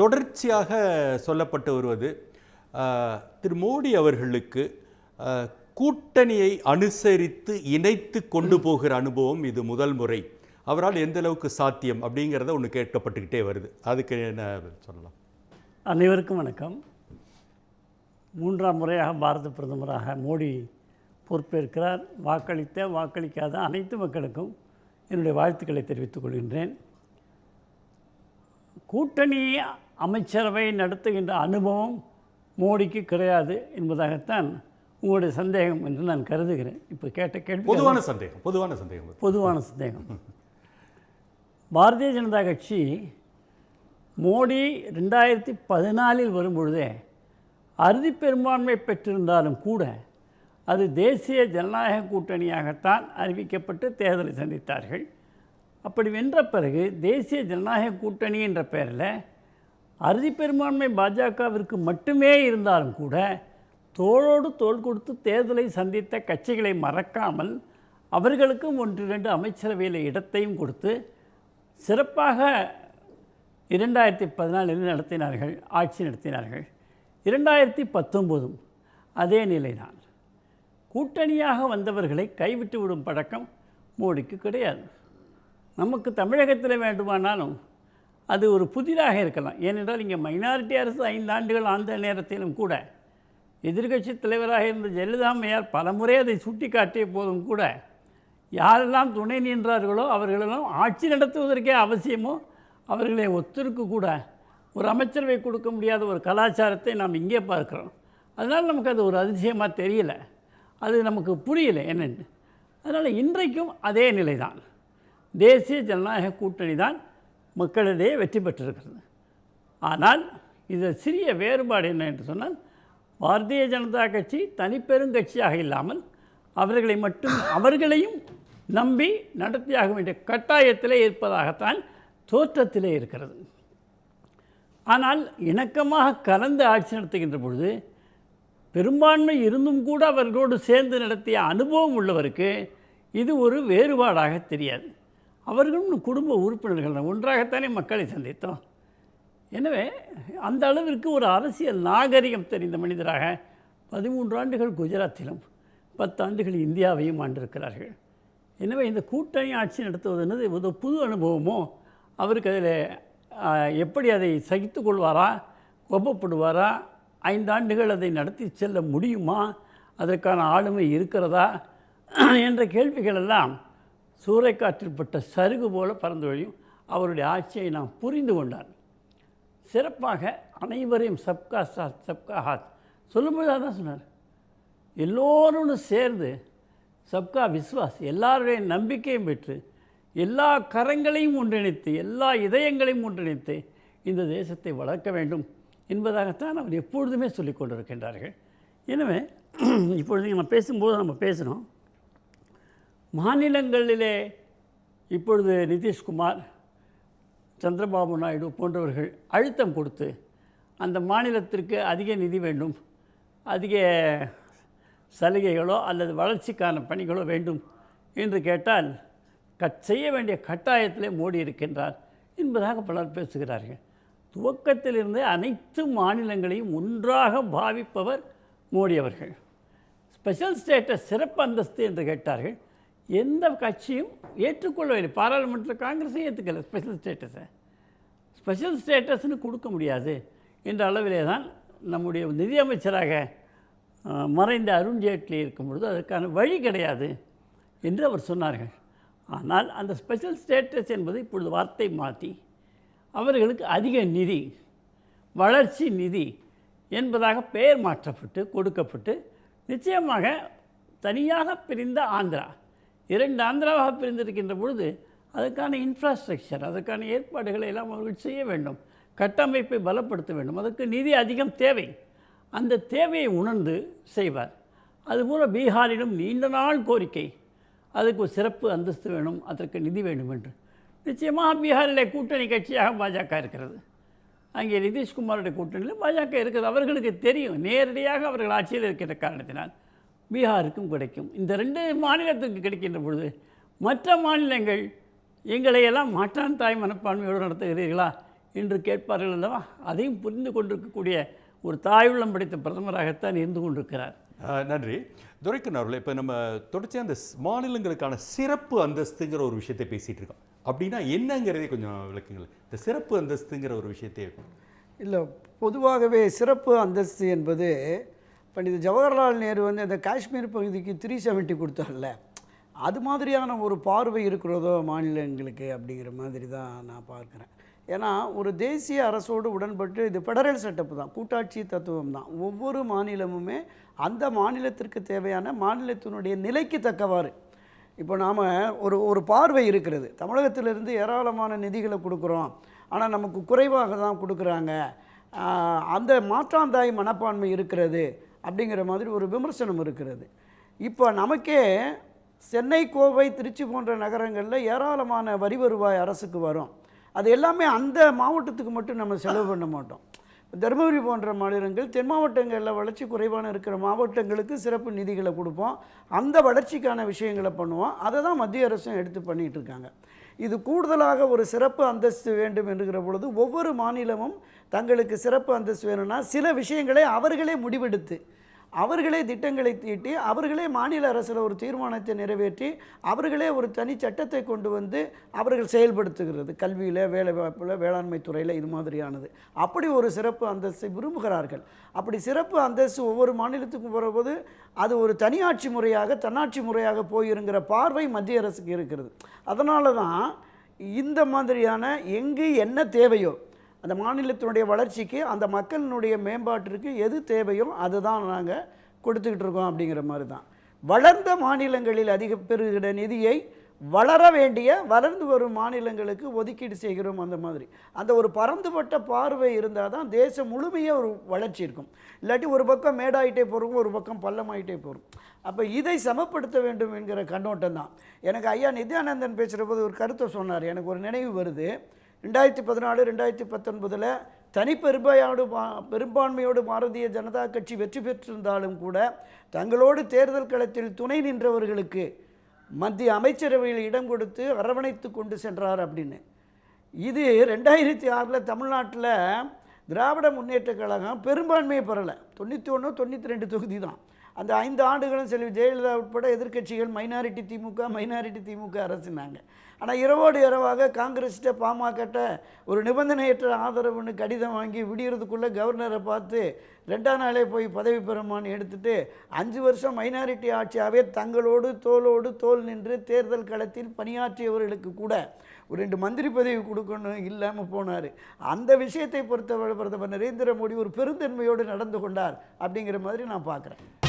தொடர்ச்சியாக சொல்லப்பட்டு வருவது திரு மோடி அவர்களுக்கு கூட்டணியை அனுசரித்து இணைத்து கொண்டு போகிற அனுபவம் இது முதல் முறை. அவரால் எந்த அளவுக்கு சாத்தியம் அப்படிங்கிறத ஒன்று கேட்கப்பட்டுக்கிட்டே வருது. அதுக்கு என்ன சொல்லலாம்? அனைவருக்கும் வணக்கம். மூன்றாம் முறையாக பாரத பிரதமராக மோடி பொறுப்பேற்கிறார். வாக்களித்த வாக்களிக்காத அனைத்து மக்களுக்கும் என்னுடைய வாழ்த்துக்களை தெரிவித்துக் கொள்கின்றேன். கூட்டணி அமைச்சரவை நடத்துகின்ற அனுபவம் மோடிக்கு கிடையாது என்பதாகத்தான் உங்களுடைய சந்தேகம் என்று நான் கருதுகிறேன். இப்போ கேட்ட கேள்வி பொதுவான சந்தேகம் பொதுவான சந்தேகம். பொதுவான சந்தேகம். பாரதிய ஜனதா கட்சி மோடி ரெண்டாயிரத்தி பதினாலில் வரும்பொழுதே அறுதி பெரும்பான்மை பெற்றிருந்தாலும் கூட அது தேசிய ஜனநாயக கூட்டணியாகத்தான் அறிவிக்கப்பட்டு தேர்தலை சந்தித்தார்கள். அப்படி வென்ற பிறகு தேசிய ஜனநாயக கூட்டணி என்ற பெயரில் அறுதி பெரும்பான்மை பாஜகவிற்கு மட்டுமே இருந்தாலும் கூட தோளோடு தோள் கொடுத்து தேர்தலை சந்தித்த கட்சிகளை மறக்காமல் அவர்களுக்கும் ஒன்று இரண்டு அமைச்சரவையில் இடத்தையும் கொடுத்து சிறப்பாக இரண்டாயிரத்தி பதினாலில் நடத்தினார்கள் ஆட்சி நடத்தினார்கள். இரண்டாயிரத்தி பத்தொம்போதும் அதே நிலைதான். கூட்டணியாக வந்தவர்களை கைவிட்டு விடும் பழக்கம் மோடிக்கு கிடையாது. நமக்கு தமிழகத்தில் வேண்டுமானாலும் அது ஒரு புதிதாக இருக்கலாம். ஏனென்றால் இங்கே மைனாரிட்டி அரசு ஐந்து ஆண்டுகள் அந்த நேரத்திலும் கூட எதிர்க்கட்சி தலைவராக இருந்த ஜெயலலிதா அம்மையார் பலமுறை அதை சுட்டி காட்டிய போதும் கூட யாரெல்லாம் துணை நின்றார்களோ அவர்களெல்லாம் ஆட்சி நடத்துவதற்கே அவசியமோ அவர்களை ஒத்திருக்கு கூட ஒரு அமைச்சரவை கொடுக்க முடியாத ஒரு கலாச்சாரத்தை நாம் இங்கே பார்க்குறோம். அதனால் நமக்கு அது ஒரு அதிசயமாக தெரியல. அது நமக்கு புரியல என்னென்னு அதனால் இன்றைக்கும் அதே நிலை தான் தேசிய ஜனநாயக கூட்டணி தான் மக்களிடையே வெற்றி பெற்றிருக்கிறது. ஆனால் இதில் சிறிய வேறுபாடு என்ன என்று சொன்னால் பாரதிய ஜனதா கட்சி தனிப்பெருங்கட்சியாக இல்லாமல் அவர்களை மட்டும் அவர்களையும் நம்பி நடத்தியாக வேண்டிய கட்டாயத்திலே இருப்பதாகத்தான் தோற்றத்திலே இருக்கிறது. ஆனால் இணக்கமாக கலந்து ஆட்சி நடத்துகின்ற பொழுது பெரும்பான்மை இருந்தும் கூட அவர்களோடு சேர்ந்து நடத்திய அனுபவம் உள்ளவருக்கு இது ஒரு வேறுபாடாக தெரியாது. அவர்களும் குடும்ப உறுப்பினர்கள். தான். ஒன்றாகத்தானே மக்களை சந்தித்தோம். எனவே அந்த அளவிற்கு ஒரு அரசியல் நாகரிகம் தெரிந்த மனிதராக பதிமூன்று ஆண்டுகள் குஜராத்திலும் பத்தாண்டுகள் இந்தியாவையும் ஆண்டிருக்கிறார்கள். எனவே இந்த கூட்டணி ஆட்சி நடத்துவது என்னது? ஒரு புது அனுபவமோ? அவருக்கு அதில் எப்படி அதை சகித்து கொள்வாரா? கோபப்படுவாரா? ஐந்தாண்டுகள் அதை நடத்தி செல்ல முடியுமா? அதற்கான ஆளுமை இருக்கிறதா? என்ற கேள்விகளெல்லாம் எல்லாம் சருகு போல பறந்து வழியும் அவருடைய ஆட்சியை நாம் புரிந்து கொண்டார் சிறப்பாக அனைவரையும் சப்கா சாத் சப்கா ஹாத். சொல்லும்போது அதான் சொன்னார். எல்லோரும் சேர்ந்து சப்கா விஸ்வாஸ் எல்லாருடைய நம்பிக்கையும் பெற்று எல்லா கரங்களையும் ஒன்றிணைத்து எல்லா இதயங்களையும் ஒன்றிணைத்து இந்த தேசத்தை வளர்க்க வேண்டும் என்பதாகத்தான் அவர் எப்பொழுதுமே சொல்லிக் கொண்டிருக்கின்றார்கள். எனவே இப்பொழுது நம்ம பேசும்போது நம்ம பேசணும். மாநிலங்களிலே இப்பொழுது நிதிஷ்குமார் சந்திரபாபு நாயுடு போன்றவர்கள் அழுத்தம் கொடுத்து அந்த மாநிலத்திற்கு அதிக நிதி வேண்டும் அதிக சலுகைகளோ அல்லது வளர்ச்சிக்கான பணிகளோ வேண்டும் என்று கேட்டால் கட் செய்ய வேண்டிய கட்டாயத்திலே மோடி இருக்கின்றார் என்பதாக பலர் பேசுகிறார்கள். துவக்கத்திலிருந்தே அனைத்து மாநிலங்களையும் ஒன்றாக பாவிப்பவர் மோடி அவர்கள். ஸ்பெஷல் ஸ்டேட்டஸ் சிறப்பு அந்தஸ்து என்று கேட்டார்கள். எந்த கட்சியும் ஏற்றுக்கொள்ளவில்லை. பாராளுமன்ற காங்கிரஸையும் ஏற்றுக்கல ஸ்பெஷல் ஸ்டேட்டஸை ஸ்பெஷல் ஸ்டேட்டஸ்னு கொடுக்க முடியாது என்ற அளவிலே தான் நம்முடைய நிதியமைச்சராக மறைந்த அருண் ஜேட்லி இருக்கும் பொழுது அதற்கான வழி கிடையாது என்று அவர் சொன்னார்கள். ஆனால் அந்த ஸ்பெஷல் ஸ்டேட்டஸ் என்பது இப்பொழுது வார்த்தை மாற்றி அவர்களுக்கு அதிக நிதி வளர்ச்சி நிதி என்பதாக பெயர் மாற்றப்பட்டு கொடுக்கப்பட்டு நிச்சயமாக தனியாக பிரிந்த ஆந்திரா. இரண்டு ஆந்திராவாக பிரிந்திருக்கின்ற பொழுது அதற்கான இன்ஃப்ராஸ்ட்ரக்சர் அதற்கான ஏற்பாடுகளை எல்லாம் அவர்கள் செய்ய வேண்டும். கட்டமைப்பை பலப்படுத்த வேண்டும். அதற்கு நிதி அதிகம் தேவை. அந்த தேவையை உணர்ந்து செய்வார். அதுபோல் பீகாரிலும் நீண்ட நாள் கோரிக்கை. அதுக்கு ஒரு சிறப்பு அந்தஸ்து வேணும் அதற்கு நிதி வேண்டும் என்று. நிச்சயமாக பீகாரில் கூட்டணி கட்சியாக பாஜக இருக்கிறது. அங்கே நிதிஷ்குமாருடைய கூட்டணியில் பாஜக இருக்கிறது. அவர்களுக்கு தெரியும். நேரடியாக அவர்கள் ஆட்சியில் இருக்கிற காரணத்தினால். பீகாருக்கும் கிடைக்கும். இந்த ரெண்டு மாநிலத்துக்கு கிடைக்கின்ற பொழுது மற்ற மாநிலங்கள் எங்களை எல்லாம் மாற்றான் தாய் மனப்பான்மையோடு நடத்துகிறீர்களா என்று கேட்பார்கள் அல்லவா? அதையும் புரிந்து கொண்டிருக்கக்கூடிய ஒரு தாயுள்ளம் படைத்த பிரதமராகத்தான் இருந்து கொண்டிருக்கிறார். நன்றி. துரைக்கன் அவர்களே இப்போ நம்ம தொடர்ச்சியாக அந்த மாநிலங்களுக்கான சிறப்பு அந்தஸ்துங்கிற ஒரு விஷயத்தை பேசிட்டு இருக்கோம். அப்படின்னா என்னங்கிறதே கொஞ்சம் விளக்குங்கள் இந்த சிறப்பு அந்தஸ்துங்கிற ஒரு விஷயத்தை இல்லை பொதுவாகவே சிறப்பு அந்தஸ்து என்பது பண்டித ஜவஹர்லால் நேரு வந்து அந்த காஷ்மீர் பகுதிக்கு த்ரீ செவன்ட்டி கொடுத்தார்ல. அது மாதிரியான ஒரு பார்வை இருக்கிறதோ மாநிலங்களுக்கு அப்படிங்கிற மாதிரி தான் நான் பார்க்குறேன். ஏன்னா ஒரு தேசிய அரசோடு உடன்பட்டு இது ஃபெடரல் செட்டப் தான். கூட்டாட்சி தத்துவம் தான். ஒவ்வொரு மாநிலமுமே அந்த மாநிலத்திற்கு தேவையான மாநிலத்தினுடைய நிலைக்கு தக்கவாறு. இப்போ நாம் ஒரு ஒரு பார்வை இருக்கிறது. தமிழகத்திலிருந்து ஏராளமான நிதிகளை கொடுக்குறோம். ஆனால் நமக்கு குறைவாக தான் கொடுக்குறாங்க. அந்த மாற்றாந்தாய் மனப்பான்மை இருக்கிறது. அப்படிங்கிற மாதிரி ஒரு விமர்சனம் இருக்கிறது. இப்போ நமக்கே சென்னை கோவை திருச்சி போன்ற நகரங்களில் ஏராளமான வரி வருவாய் அரசுக்கு வரும். அது எல்லாமே அந்த மாவட்டத்துக்கு மட்டும் நம்ம செலவு பண்ண மாட்டோம். தருமபுரி போன்ற மாநிலங்கள் தென் மாவட்டங்களில் வளர்ச்சி குறைவான இருக்கிற மாவட்டங்களுக்கு சிறப்பு நிதிகளை கொடுப்போம். அந்த வளர்ச்சிக்கான விஷயங்களை பண்ணுவோம். அதை தான் மத்திய அரசும் எடுத்து பண்ணிகிட்டு இருக்காங்க. இது கூடுதலாக ஒரு சிறப்பு அந்தஸ்து வேண்டும் என்கிற பொழுது ஒவ்வொரு மாநிலமும் தங்களுக்கு சிறப்பு அந்தஸ்து வேணும்னா சில விஷயங்களை அவர்களே முடிவெடுத்து அவர்களே திட்டங்களை தீட்டி அவர்களே மாநில அரசில் ஒரு தீர்மானத்தை நிறைவேற்றி அவர்களே ஒரு தனி சட்டத்தை கொண்டு வந்து அவர்கள் செயல்படுத்துகிறது. கல்வியில் வேலைவாய்ப்பில் வேளாண்மை துறையில் இது மாதிரியானது. அப்படி ஒரு சிறப்பு அந்தஸ்தை விரும்புகிறார்கள். அப்படி சிறப்பு அந்தஸ்து ஒவ்வொரு மாநிலத்துக்கும் வரும்போது அது ஒரு தனியாட்சி முறையாக தன்னாட்சி முறையாக போயிருங்கிற பார்வை மத்திய அரசுக்கு இருக்கிறது. அதனால தான் இந்த மாதிரியான எங்கு என்ன தேவையோ அந்த மாநிலத்தினுடைய வளர்ச்சிக்கு அந்த மக்களினுடைய மேம்பாட்டிற்கு எது தேவையோ அதுதான் நாங்கள் கொடுத்துக்கிட்டு இருக்கோம் அப்படிங்கிற மாதிரி தான் வளர்ந்த மாநிலங்களில் அதிக பெறுகிற நிதியை வளர வேண்டிய வளர்ந்து வரும் மாநிலங்களுக்கு ஒதுக்கீடு செய்கிறோம் அந்த மாதிரி. அந்த ஒரு பரந்துபட்ட பார்வை இருந்தால் தான் தேசம் முழுமையாக ஒரு வளர்ச்சி இருக்கும். இல்லாட்டி ஒரு பக்கம் மேடாயிட்டே போகிறோம் ஒரு பக்கம் பள்ளமாயிட்டே போகிறோம் அப்போ இதை சமப்படுத்த வேண்டும் என்கிற கண்ணோட்டம் தான் எனக்கு ஐயா நித்யானந்தன் பேசுகிற போது ஒரு கருத்தை சொன்னார். எனக்கு ஒரு நினைவு வருது. ரெண்டாயிரத்தி பதினாலு ரெண்டாயிரத்தி பத்தொன்பதில் தனிப்பெரும்பாயோடு மா பெரும்பான்மையோடு பாரதிய ஜனதா கட்சி வெற்றி பெற்றிருந்தாலும் கூட தங்களோடு தேர்தல் களத்தில் துணை நின்றவர்களுக்கு மத்திய அமைச்சரவையில் இடம் கொடுத்து அரவணைத்து கொண்டு சென்றார் அப்படின்னு. இது ரெண்டாயிரத்தி ஆறில் தமிழ்நாட்டில் திராவிட முன்னேற்ற கழகம் பெரும்பான்மையை பெறலை. தொண்ணூற்றி ஒன்று தொண்ணூற்றி ரெண்டு தொகுதி தான். அந்த ஐந்து ஆண்டுகளும் செல்வி ஜெயலலிதா உட்பட எதிர்க்கட்சிகள் மைனாரிட்டி திமுக மைனாரிட்டி திமுக அரசுனாங்க. ஆனால் இரவோடு இரவாக காங்கிரஸ்கிட்ட பாமகட்ட ஒரு நிபந்தனையற்ற ஆதரவுன்னு கடிதம் வாங்கி விடியறதுக்குள்ளே கவர்னரை பார்த்து ரெண்டாம் நாளே போய் பதவி பெறுமான்னு எடுத்துட்டு அஞ்சு வருஷம் மைனாரிட்டி ஆட்சியாகவே தங்களோடு தோளோடு தோல் நின்று தேர்தல் களத்தில் பணியாற்றியவர்களுக்கு கூட ஒரு ரெண்டு மந்திரி பதவி கொடுக்கணும் இல்லாமல் போனார். அந்த விஷயத்தை பொறுத்தவரை பிரதமர் நரேந்திர மோடி ஒரு பெருந்தன்மையோடு நடந்து கொண்டார் அப்படிங்கிற மாதிரி நான் பார்க்குறேன்